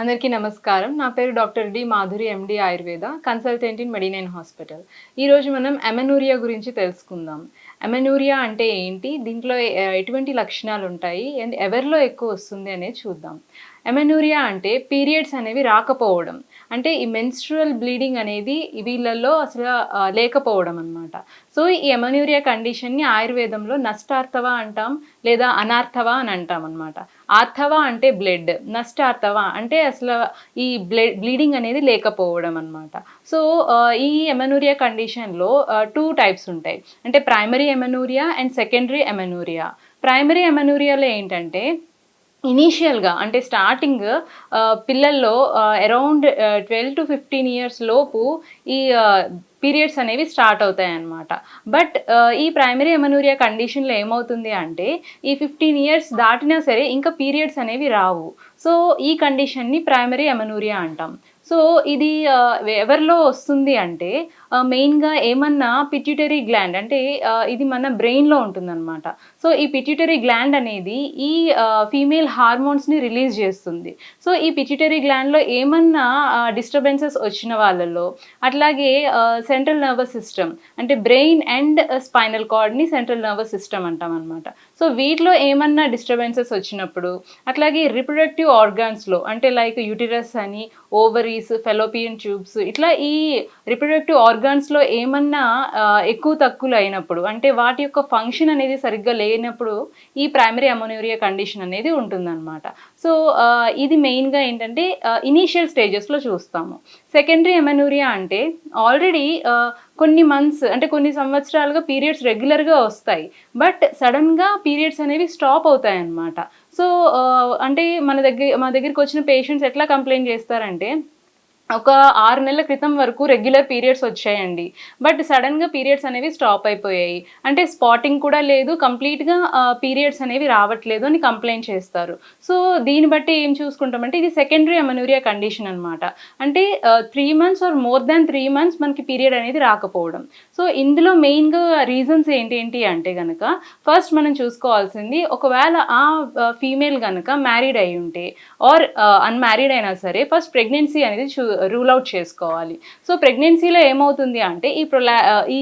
అందరికీ నమస్కారం. నా పేరు doctor D Madhuri MD Ayurveda consultant in Medinine hospital. ఈరోజు మనం ఎమెనూరియా గురించి తెలుసుకుందాం. ఎమెనూరియా అంటే ఏంటి? దీంట్లో ఎటువంటి లక్షణాలు ఉంటాయి? అండ్ ఎవరిలో ఎక్కువ వస్తుంది అనేది చూద్దాం. ఎమెనూరియా అంటే పీరియడ్స్ అనేవి రాకపోవడం. అంటే ఈ మెన్స్ట్రువల్ బ్లీడింగ్ అనేది వీళ్ళల్లో అసలు లేకపోవడం అన్నమాట. సో ఈ ఎమెనూరియా కండిషన్ని ఆయుర్వేదంలో నష్టార్థవ అంటాం లేదా అనార్థవ అని అంటాం అనమాట ఆర్థవ అంటే బ్లడ్ నష్టార్థవ అంటే అసలు ఈ బ్లడ్ బ్లీడింగ్ అనేది లేకపోవడం అనమాట సో ఈ ఎమనూరియా కండిషన్లో టూ టైప్స్ ఉంటాయి. అంటే primary amenorrhea and secondary amenorrhea. Primary ఎమనూరియాలో ఏంటంటే ఇనీషియల్గా అంటే స్టార్టింగ్ పిల్లల్లో around twelve to fifteen years లోపు ఈ పీరియడ్స్ అనేవి స్టార్ట్ అవుతాయి అన్నమాట బట్ ఈ ప్రైమరీ ఎమనూరియా కండిషన్లో ఏమవుతుంది అంటే ఈ ఫిఫ్టీన్ ఇయర్స్ దాటినా సరే ఇంకా పీరియడ్స్ అనేవి రావు. సో ఈ కండిషన్ని ప్రైమరీ ఎమనూరియా అంటాం. సో ఇది ఎవరిలో వస్తుంది అంటే మెయిన్గా ఏమన్నా పిట్యూటరీ గ్లాండ్ అంటే ఇది మన బ్రెయిన్లో ఉంటుందన్నమాట. సో ఈ పిట్యూటరీ గ్లాండ్ అనేది ఈ ఫీమేల్ హార్మోన్స్ని రిలీజ్ చేస్తుంది. సో ఈ పిట్యూటరీ గ్లాండ్లో ఏమన్నా డిస్టర్బెన్సెస్ వచ్చిన వాళ్ళలో అట్లాగే సెంట్రల్ నర్వస్ సిస్టమ్ అంటే బ్రెయిన్ అండ్ స్పైనల్ కార్డ్ని సెంట్రల్ నర్వస్ సిస్టమ్ అంటాం అనమాట సో వీటిలో ఏమన్నా డిస్టర్బెన్సెస్ వచ్చినప్పుడు అట్లాగే రిప్రొడక్టివ్ ఆర్గాన్స్లో అంటే లైక్ యూటిరస్ అని ఓవరీస్ ఫెలోపియన్ ట్యూబ్స్ ఇట్లా ఈ రిప్రొడక్టివ్ ఆర్గాన్స్లో ఏమన్నా ఎక్కువ తక్కువలు అయినప్పుడు అంటే వాటి యొక్క ఫంక్షన్ అనేది సరిగ్గా లేనప్పుడు ఈ ప్రైమరీ అమోనూరియా కండిషన్ అనేది ఉంటుందన్నమాట. సో ఇది మెయిన్గా ఏంటంటే ఇనీషియల్ స్టేజెస్లో చూస్తాము. సెకండరీ అమెనూరియా అంటే ఆల్రెడీ కొన్ని మంత్స్ అంటే కొన్ని సంవత్సరాలుగా పీరియడ్స్ రెగ్యులర్గా వస్తాయి. బట్ సడన్గా పీరియడ్స్ అనేవి స్టాప్ అవుతాయి అన్నమాట సో అంటే మన దగ్గర మా దగ్గరికి వచ్చిన పేషెంట్స్ ఎట్లా కంప్లైంట్ చేస్తారంటే ఒక ఆరు నెలల క్రితం వరకు రెగ్యులర్ పీరియడ్స్ వచ్చాయండి. బట్ సడన్గా పీరియడ్స్ అనేవి స్టాప్ అయిపోయాయి. అంటే స్పాటింగ్ కూడా లేదు కంప్లీట్గా పీరియడ్స్ అనేవి రావట్లేదు అని కంప్లైంట్ చేస్తారు. సో దీన్ని బట్టి ఏం చూసుకుంటామంటే ఇది సెకండరీ అమెనూరియా కండిషన్ అనమాట అంటే three months or more than three months మనకి పీరియడ్ అనేది రాకపోవడం. సో ఇందులో మెయిన్గా రీజన్స్ ఏంటి ఏంటి అంటే కనుక ఫస్ట్ మనం చూసుకోవాల్సింది ఒకవేళ ఆ ఫీమేల్ కనుక మ్యారీడ్ అయి ఉంటే ఆర్ అన్మ్యారీడ్ అయినా సరే ఫస్ట్ ప్రెగ్నెన్సీ అనేది చూ రూల్ అవుట్ చేసుకోవాలి. సో ప్రెగ్నెన్సీలో ఏమవుతుంది అంటే ఈ ప్రొలా ఈ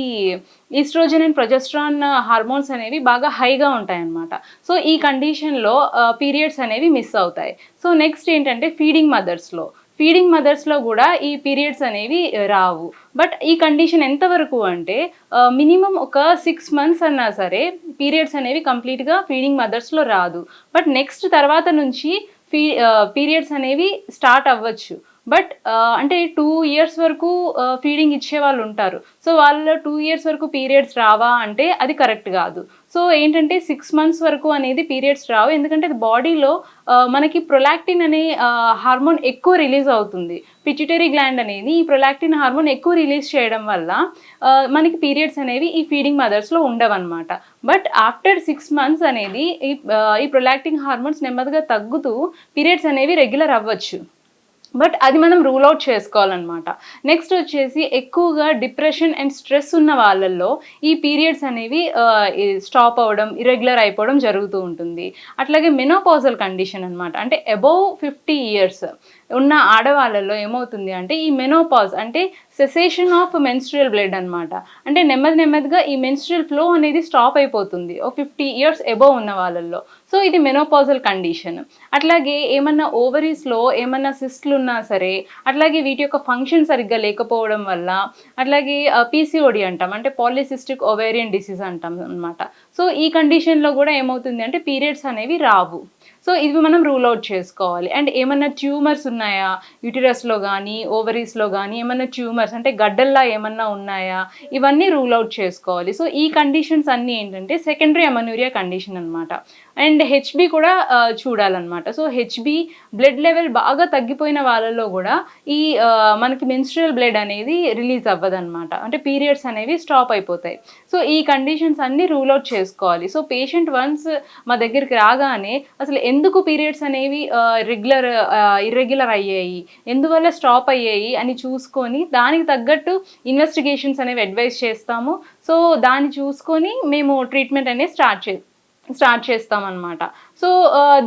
ఈస్ట్రోజన్ అండ్ ప్రొజెస్ట్రాన్ హార్మోన్స్ అనేవి బాగా హైగా ఉంటాయన్నమాట. సో ఈ కండిషన్లో పీరియడ్స్ అనేవి మిస్ అవుతాయి. సో నెక్స్ట్ ఏంటంటే ఫీడింగ్ మదర్స్లో. ఫీడింగ్ మదర్స్లో కూడా ఈ పీరియడ్స్ అనేవి రావు. బట్ ఈ కండిషన్ ఎంతవరకు అంటే మినిమం ఒక సిక్స్ మంత్స్ అన్నా సరే పీరియడ్స్ అనేవి కంప్లీట్గా ఫీడింగ్ మదర్స్లో రాదు. బట్ నెక్స్ట్ తర్వాత నుంచి ఫీ పీరియడ్స్ అనేవి స్టార్ట్ అవ్వచ్చు. బట్ అంటే టూ ఇయర్స్ వరకు ఫీడింగ్ ఇచ్చే వాళ్ళు ఉంటారు. సో వాళ్ళ టూ ఇయర్స్ వరకు పీరియడ్స్ రావా అంటే అది కరెక్ట్ కాదు. సో ఏంటంటే సిక్స్ మంత్స్ వరకు అనేది పీరియడ్స్ రావు. ఎందుకంటే బాడీలో మనకి ప్రొలాక్టిన్ అనే హార్మోన్ ఎక్కువ రిలీజ్ అవుతుంది. పిచ్యుటరీ గ్లాండ్ అనేది ఈ ప్రొలాక్టిన్ హార్మోన్ ఎక్కువ రిలీజ్ చేయడం వల్ల మనకి పీరియడ్స్ అనేవి ఈ ఫీడింగ్ మదర్స్లో ఉండవన్నమాట. బట్ ఆఫ్టర్ సిక్స్ మంత్స్ అనేది ఈ ఈ ప్రొలాక్టిన్ హార్మోన్స్ నెమ్మదిగా తగ్గుతూ పీరియడ్స్ అనేవి రెగ్యులర్ అవ్వచ్చు. బట్ అది మనం రూల్ అవుట్ చేసుకోవాలన్నమాట. నెక్స్ట్ వచ్చేసి ఎక్కువగా డిప్రెషన్ అండ్ స్ట్రెస్ ఉన్న వాళ్ళల్లో ఈ పీరియడ్స్ అనేవి స్టాప్ అవ్వడం ఇరెగ్యులర్ అయిపోవడం జరుగుతూ ఉంటుంది. అట్లాగే మెనోపాజల్ కండిషన్ అనమాట అంటే అబౌవ్ ఫిఫ్టీ ఇయర్స్. ఉన్న ఆడవాళ్ళలో ఏమవుతుంది అంటే ఈ మెనోపాజ్ అంటే సెసేషన్ ఆఫ్ మెన్స్ట్రియల్ బ్లడ్ అనమాట అంటే నెమ్మది నెమ్మదిగా ఈ మెన్స్ట్రియల్ ఫ్లో అనేది స్టాప్ అయిపోతుంది. ఒక ఫిఫ్టీ ఇయర్స్ ఎబోవ్ ఉన్న వాళ్ళల్లో. సో ఇది మెనోపాజల్ కండిషన్ అట్లాగే ఏమన్నా ఓవరీస్లో ఏమన్నా సిస్ట్లు ఉన్నా సరే అట్లాగే వీటి యొక్క ఫంక్షన్ సరిగ్గా లేకపోవడం వల్ల అట్లాగే పీసీఓడి అంటాం. అంటే పాలిసిస్టిక్ ఓవేరియన్ డిసీజ్ అంటాం అనమాట సో ఈ కండిషన్లో కూడా ఏమవుతుంది అంటే పీరియడ్స్ అనేవి రావు. సో ఇవి మనం రూల్ అవుట్ చేసుకోవాలి. అండ్ ఏమన్నా ట్యూమర్స్ ఉన్నాయా? యూటిరస్లో కానీ ఓవరీస్లో కానీ ఏమన్నా ట్యూమర్స్ అంటే గడ్డల్లా ఏమన్నా ఉన్నాయా? ఇవన్నీ రూల్ అవుట్ చేసుకోవాలి. సో ఈ కండిషన్స్ అన్నీ ఏంటంటే సెకండరీ అమనూరియా కండిషన్ అనమాట అండ్ హెచ్బి కూడా చూడాలన్నమాట. సో హెచ్బి బ్లడ్ లెవెల్ బాగా తగ్గిపోయిన వాళ్ళలో కూడా ఈ మనకి మెన్స్ట్రల్ బ్లడ్ అనేది రిలీజ్ అవ్వదన్నమాట. అంటే పీరియడ్స్ అనేవి స్టాప్ అయిపోతాయి. సో ఈ కండిషన్స్ అన్నీ రూల్ అవుట్ చేసుకోవాలి. సో పేషెంట్ వన్స్ మా దగ్గరికి రాగానే అసలు ఎందుకు పీరియడ్స్ అనేవి రెగ్యులర్ ఇర్రెగ్యులర్ అయ్యాయి ఎందువల్ల స్టాప్ అయ్యాయి అని చూసుకొని దానికి తగ్గట్టు ఇన్వెస్టిగేషన్స్ అనేవి అడ్వైస్ చేస్తాము. సో దాన్ని చూసుకొని మేము ట్రీట్మెంట్ అనేది స్టార్ట్ చే స్టార్ట్ చేస్తామన్నమాట. సో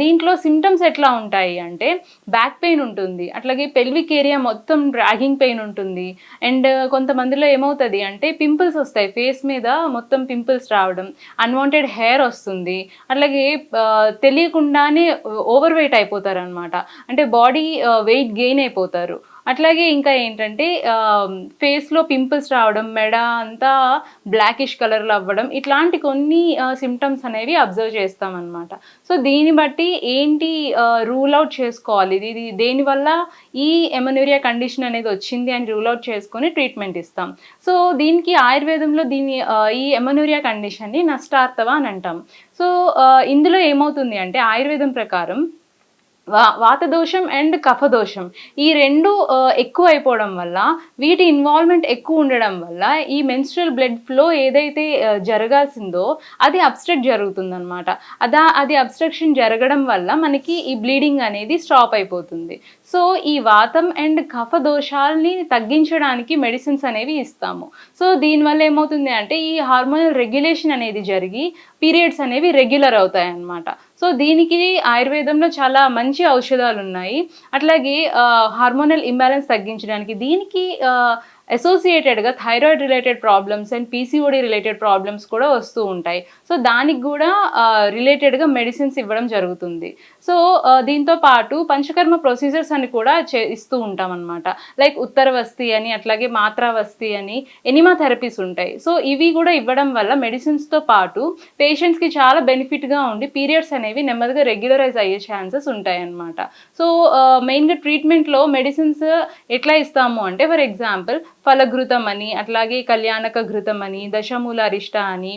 దీంట్లో సిమ్టమ్స్ ఎట్లా ఉంటాయి అంటే బ్యాక్ పెయిన్ ఉంటుంది అట్లాగే పెల్విక్ ఏరియా మొత్తం డ్రాగింగ్ పెయిన్ ఉంటుంది అండ్ కొంతమందిలో ఏమవుతుంది అంటే పింపుల్స్ వస్తాయి ఫేస్ మీద మొత్తం పింపుల్స్ రావడం అన్వాంటెడ్ హెయిర్ వస్తుంది అట్లాగే తెలియకుండానే ఓవర్ వెయిట్ అయిపోతారు అనమాట అంటే బాడీ వెయిట్ గెయిన్ అయిపోతారు. అట్లాగే ఇంకా ఏంటంటే ఫేస్లో పింపుల్స్ రావడం మెడ అంతా బ్లాకిష్ కలర్లో అవ్వడం ఇట్లాంటి కొన్ని సిమ్టమ్స్ అనేవి అబ్జర్వ్ చేస్తామన్నమాట. సో దీన్ని బట్టి ఏంటి రూల్ అవుట్ చేసుకోవాలి? ఇది దేనివల్ల ఈ ఎమనూరియా కండిషన్ అనేది వచ్చింది అని రూల్ అవుట్ చేసుకొని ట్రీట్మెంట్ ఇస్తాం. సో దీనికి ఆయుర్వేదంలో దీని ఈ ఎమనూరియా కండిషన్ని నష్టార్థవ అని అంటాం. సో ఇందులో ఏమవుతుంది అంటే ఆయుర్వేదం ప్రకారం వాతదోషం అండ్ కఫదోషం. ఈ రెండు ఎక్కువ అయిపోవడం వల్ల వీటి ఇన్వాల్వ్మెంట్ ఎక్కువ ఉండడం వల్ల ఈ మెన్స్ట్రల్ బ్లడ్ ఫ్లో ఏదైతే జరగాల్సిందో అది అబ్స్ట్రక్ట్ జరుగుతుందనమాట అదా అది అబ్స్ట్రక్షన్ జరగడం వల్ల మనకి ఈ బ్లీడింగ్ అనేది స్టాప్ అయిపోతుంది. సో ఈ వాతం అండ్ కఫ దోషాలని తగ్గించడానికి మెడిసిన్స్ అనేవి ఇస్తాము. సో దీనివల్ల ఏమవుతుంది అంటే ఈ హార్మోనల్ రెగ్యులేషన్ అనేది జరిగి పీరియడ్స్ అనేవి రెగ్యులర్ అవుతాయి అన్నమాట సో దీనికి ఆయుర్వేదంలో చాలా మంచి ఔషధాలు ఉన్నాయి అట్లాగే హార్మోనల్ ఇంబ్యాలెన్స్ తగ్గించడానికి దీనికి అసోసియేటెడ్గా thyroid related problems and PCOD related problems కూడా వస్తూ ఉంటాయి. సో దానికి కూడా రిలేటెడ్గా మెడిసిన్స్ ఇవ్వడం జరుగుతుంది. సో దీంతో పాటు పంచకర్మ ప్రొసీజర్స్ అని కూడా చే ఇస్తూ ఉంటాం అనమాట లైక్ ఉత్తరవస్తి అని అట్లాగే మాత్రావస్తి అని ఎనిమా థెరపీస్ ఉంటాయి. సో ఇవి కూడా ఇవ్వడం వల్ల మెడిసిన్స్తో పాటు పేషెంట్స్కి చాలా బెనిఫిట్గా ఉండి పీరియడ్స్ అనేవి నెమ్మదిగా రెగ్యులరైజ్ అయ్యే ఛాన్సెస్ ఉంటాయి అన్నమాట సో మెయిన్గా ట్రీట్మెంట్లో మెడిసిన్స్ ఎట్లా ఇస్తాము అంటే ఫర్ ఎగ్జాంపుల్ ఫలఘృతం అని అట్లాగే కళ్యాణక ఘృతం అని దశమూల అరిష్ట అని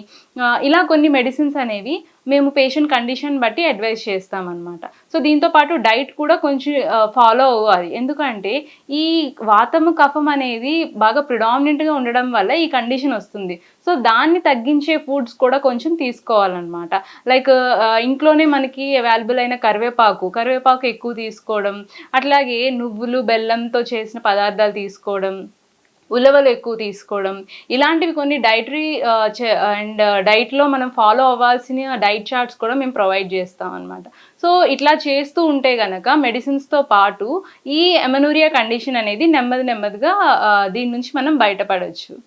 ఇలా కొన్ని మెడిసిన్స్ అనేవి మేము పేషెంట్ కండిషన్ బట్టి అడ్వైస్ చేస్తామన్నమాట. సో దీంతో పాటు డైట్ కూడా కొంచెం ఫాలో అవ్వాలి. ఎందుకంటే ఈ వాతము కఫం అనేది బాగా ప్రిడామినెంట్గా ఉండడం వల్ల ఈ కండిషన్ వస్తుంది. సో దాన్ని తగ్గించే ఫుడ్స్ కూడా కొంచెం తీసుకోవాలన్నమాట. లైక్ ఇంట్లోనే మనకి అవైలబుల్ అయిన కరివేపాకు కరివేపాకు ఎక్కువ తీసుకోవడం అట్లాగే నువ్వులు బెల్లంతో చేసిన పదార్థాలు తీసుకోవడం ఉలవలు ఎక్కువ తీసుకోవడం. ఇలాంటివి కొన్ని డైటరీ అండ్ డైట్లో మనం ఫాలో అవ్వాల్సిన డైట్ చార్ట్స్ కూడా మేము ప్రొవైడ్ చేస్తాం అనమాట సో ఇట్లా చేస్తూ ఉంటే కనుక మెడిసిన్స్తో పాటు ఈ ఎమనూరియా కండిషన్ అనేది నెమ్మది నెమ్మదిగా దీని నుంచి మనం బయటపడవచ్చు